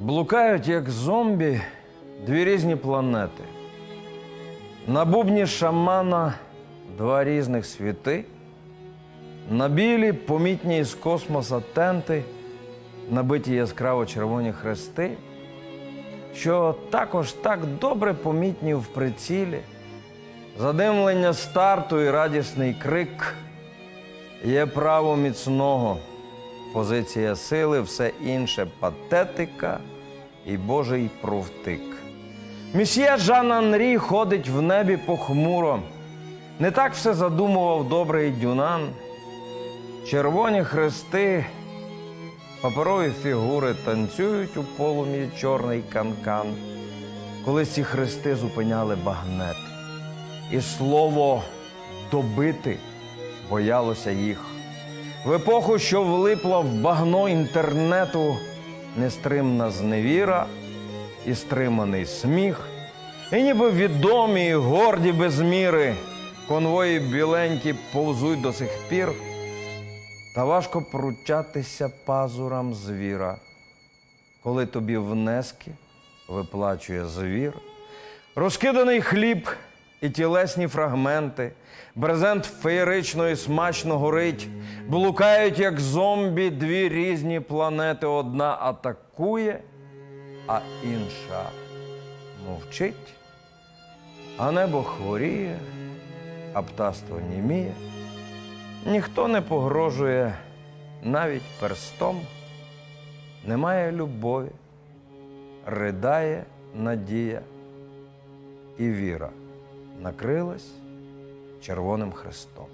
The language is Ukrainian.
Блукають, як зомбі, дві різні планети. На бубні шамана два різних світи. На білі, помітні із космоса тенти, набиті яскраво червоні хрести, що також так добре помітні в прицілі. Задимлення старту і радісний крик є право міцного, позиція сили, все інше патетика і Божий провтик. Місьє Жан Анрі ходить в небі похмуро. Не так все задумував добрий дюнан. Червоні хрести, паперові фігури танцюють у полум'ї чорний канкан. Колись ці хрести зупиняли багнет. І слово добити боялося їх. В епоху, що влипла в багно інтернету, нестримна зневіра і стриманий сміх, і ніби відомі, і горді без міри, конвої біленькі повзуть до сих пір, та важко пручатися пазурам звіра, коли тобі внески виплачує звір, розкиданий хліб і тілесні фрагменти, брезент феєрично і смачно горить, блукають, як зомбі, дві різні планети. Одна атакує, а інша мовчить, а небо хворіє, а птаство німіє. Ніхто не погрожує навіть перстом, немає любові, ридає надія і віра накрилась червоним хрестом.